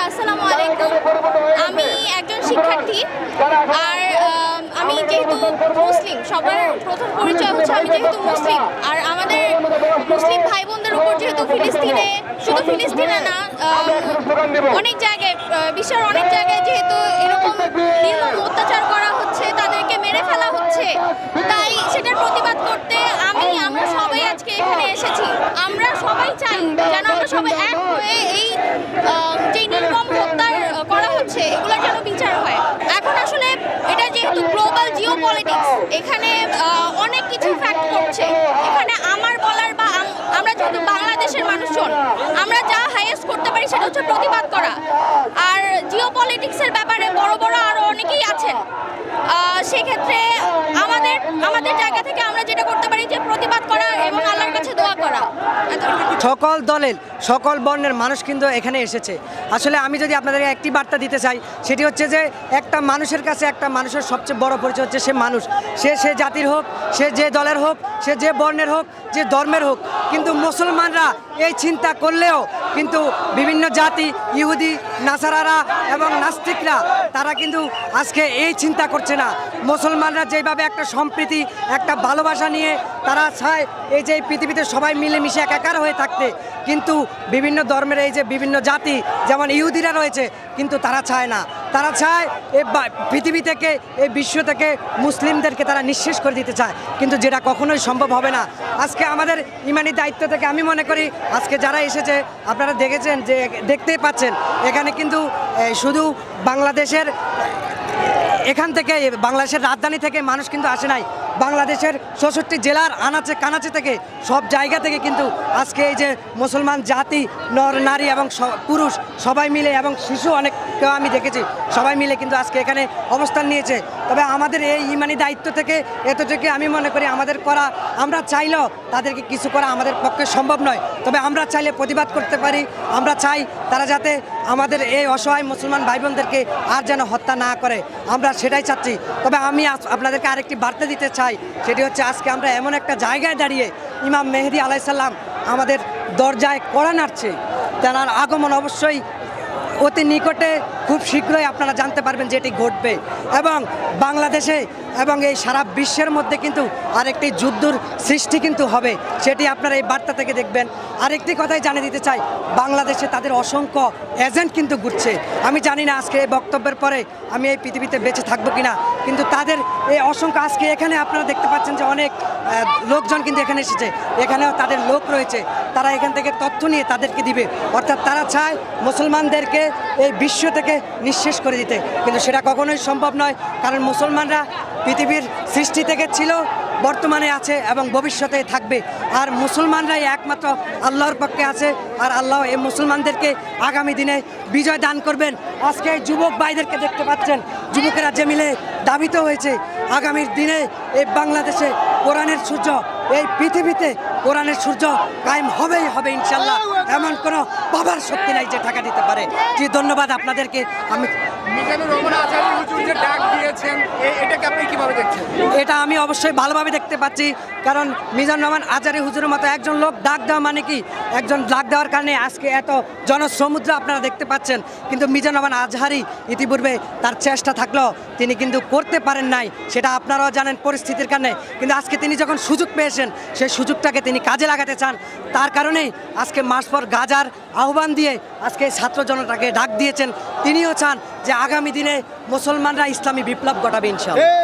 আচ্ছা আসসালামু আলাইকুম। আমি একজন শিক্ষার্থী, আর, আমি যেহেতু মুসলিম, সবার প্রথম পরিচয় হচ্ছে আমি যেহেতু মুসলিম। আর আমাদের মুসলিম ভাই বোনদের উপর যেহেতু ফিলিস্তিনে, শুধু ফিলিস্তিনে না অনেক জায়গায় বিশ্বের অনেক জায়গায় যেহেতু এরকম নির্মম অত্যাচার করা হচ্ছে, তাদেরকে মেরে ফেলা হচ্ছে, তাই সেটার প্রতিবাদ করতে আমি আমরা সবাই আজকে এখানে এসেছি আমরা সবাই চাই যেন আমরা সবাই এক হয়ে এই আহ, যে নির্মম হত্যার আহ, করা হচ্ছে এগুলোর যেন বিচার হয় এখন আসলে এটা যেহেতু গ্লোবাল জিও পলিটিক্স এখানে আহ, অনেক কিছু ফ্যাক্ট করছে এখানে আমার বলার বা আম- আমরা যেহেতু বাংলাদেশের মানুষজন আমরা যা হাইয়েস্ট করতে পারি, সেটা হচ্ছে প্রতিবাদ করা। আর জিও পলিটিক্সের ব্যাপারে বড় বড় আরও অনেকেই আছেন। সেক্ষেত্রে আমাদের আমাদের জায়গা থেকে আমরা যেটা করতে পারি যে প্রতিবাদ করা এবং আল্লাহর কাছে দোয়া করা। সকল দলের, সকল বর্ণের মানুষ কিন্তু এখানে এসেছে। আসলে আমি যদি আপনাদেরকে একটি বার্তা দিতে চাই, সেটি হচ্ছে যে একটা মানুষের কাছে একটা মানুষের সবচেয়ে বড় পরিচয় হচ্ছে সে মানুষ। সে সে জাতির হোক, সে যে দলের হোক, সে যে বর্ণের হোক, যে ধর্মের হোক। কিন্তু মুসলমানরা এই চিন্তা করলেও কিন্তু বিভিন্ন জাতি, ইহুদি, নাসারারা এবং নাস্তিকরা, তারা কিন্তু আজকে এই চিন্তা করছে না। মুসলমানরা যেভাবে একটা সম্প্রীতি, একটা ভালোবাসা নিয়ে তারা চায়, এই যে পৃথিবীতে সবাই মিলেমিশে একাকার হয়ে থাকতে, কিন্তু বিভিন্ন ধর্মের এই যে বিভিন্ন জাতি, যেমন ইহুদিরা রয়েছে, কিন্তু তারা চায় না। তারা চায় এ পৃথিবী থেকে, এ বিশ্ব থেকে মুসলিমদেরকে তারা নিঃশেষ করে দিতে চায়। কিন্তু যেটা কখনোই সম্ভব হবে না। আজকে আমাদের ইমানি দায়িত্ব থেকে আমি মনে করি, আজকে যারা এসেছে, আপনারা দেখেছেন যে, দেখতেই পাচ্ছেন, এখানে কিন্তু শুধু বাংলাদেশের, এখান থেকে বাংলাদেশের রাজধানী থেকে মানুষ কিন্তু আসে নাই। বাংলাদেশের চৌষট্টি জেলার আনাচে কানাচে থেকে, সব জায়গা থেকে কিন্তু আজকে এই যে মুসলমান জাতি, নর, নারী এবং পুরুষ সবাই মিলে এবং শিশু অনেককেও আমি দেখেছি, সবাই মিলে কিন্তু আজকে এখানে অবস্থান নিয়েছে। তবে আমাদের এই ইমানি দায়িত্ব থেকে এতটুকু আমি মনে করি আমাদের করা, আমরা চাইলেও তাদেরকে কিছু করা আমাদের পক্ষে সম্ভব নয়। তবে আমরা চাইলে প্রতিবাদ করতে পারি, আমরা চাই তারা যাতে আমাদের এই অসহায় মুসলমান ভাই বোনদেরকে আর যেন হত্যা না করে, আমরা সেটাই চাচ্ছি। তবে আমি আপনাদেরকে আরেকটি বার্তা দিতে চাই। সেটি হচ্ছে আজকে আমরা এমন একটা জায়গায় দাঁড়িয়ে ইমাম মেহেদি আলাইসাল্লাম আমাদের দরজায় কড়া নাড়ছে। তেনার আগমন অবশ্যই অতি নিকটে খুব শীঘ্রই আপনারা জানতে পারবেন যে এটি ঘটবে। এবং বাংলাদেশে এবং এই সারা বিশ্বের মধ্যে কিন্তু আরেকটি যুদ্ধর সৃষ্টি কিন্তু হবে, সেটি আপনারা এই বার্তা থেকে দেখবেন। আরেকটি কথাই জানিয়ে দিতে চাই, বাংলাদেশে তাদের অসংখ্য এজেন্ট কিন্তু ঘুরছে। আমি জানি না আজকে এই বক্তব্যের পরে আমি এই পৃথিবীতে বেঁচে থাকব কিনা, কিন্তু তাদের এই অসংখ্য, আজকে এখানে আপনারা দেখতে পাচ্ছেন যে অনেক লোকজন কিন্তু এখানে এসেছে। এখানেও তাদের লোক রয়েছে, তারা এখান থেকে তথ্য নিয়ে তাদেরকে দিবে। অর্থাৎ তারা চায় মুসলমানদেরকে এই বিশ্ব থেকে নিঃশেষ করে দিতে। কিন্তু সেটা কখনোই সম্ভব নয়, কারণ মুসলমানরা পৃথিবীর সৃষ্টি থেকে ছিল, বর্তমানে আছে এবং ভবিষ্যতে থাকবে। আর মুসলমানরাই একমাত্র আল্লাহর পক্ষে আছে, আর আল্লাহ এই মুসলমানদেরকে আগামী দিনে বিজয় দান করবেন। আজকে যুবক ভাইদেরকে দেখতে পাচ্ছেন, যুবকেরা যে মিলে দাবিত হয়েছে, আগামীর দিনে এই বাংলাদেশে কোরআনের সূর্য এই পৃথিবীতে কোরআনের সূর্য কায়েম হবেই হবে ইনশাল্লাহ এমন কোনো বাবার শক্তি নাই যে টাকা দিতে পারে। জি, ধন্যবাদ আপনাদেরকে। আমি মিজানুর রহমান আচার্য ডাক দিয়েছেন এটাকে কীভাবে দেখছেন? এটা আমি অবশ্যই ভালোভাবে দেখতে পাচ্ছি কারণ মিজান রহমান আজারি হুজুরের মতো একজন লোক ডাক দেওয়া মানে কি? একজন ডাক দেওয়ার কারণে আজকে এত জনসমুদ্র আপনারা দেখতে পাচ্ছেন কিন্তু মিজান রহমান আজহারি ইতিপূর্বে তার চেষ্টা থাকলেও তিনি কিন্তু করতে পারেন নাই সেটা আপনারাও জানেন পরিস্থিতির কারণে কিন্তু আজকে তিনি যখন সুযোগ পেয়েছেন সেই সুযোগটাকে তিনি কাজে লাগাতে চান তার কারণেই আজকে মাস পর গাজার আহ্বান দিয়ে আজকে ছাত্র জনতাকে ডাক দিয়েছেন তিনিও চান যে আগামী দিনে মুসলমানরা ইসলামী বিপ্লব ঘটাবে ইনশাল্লাহ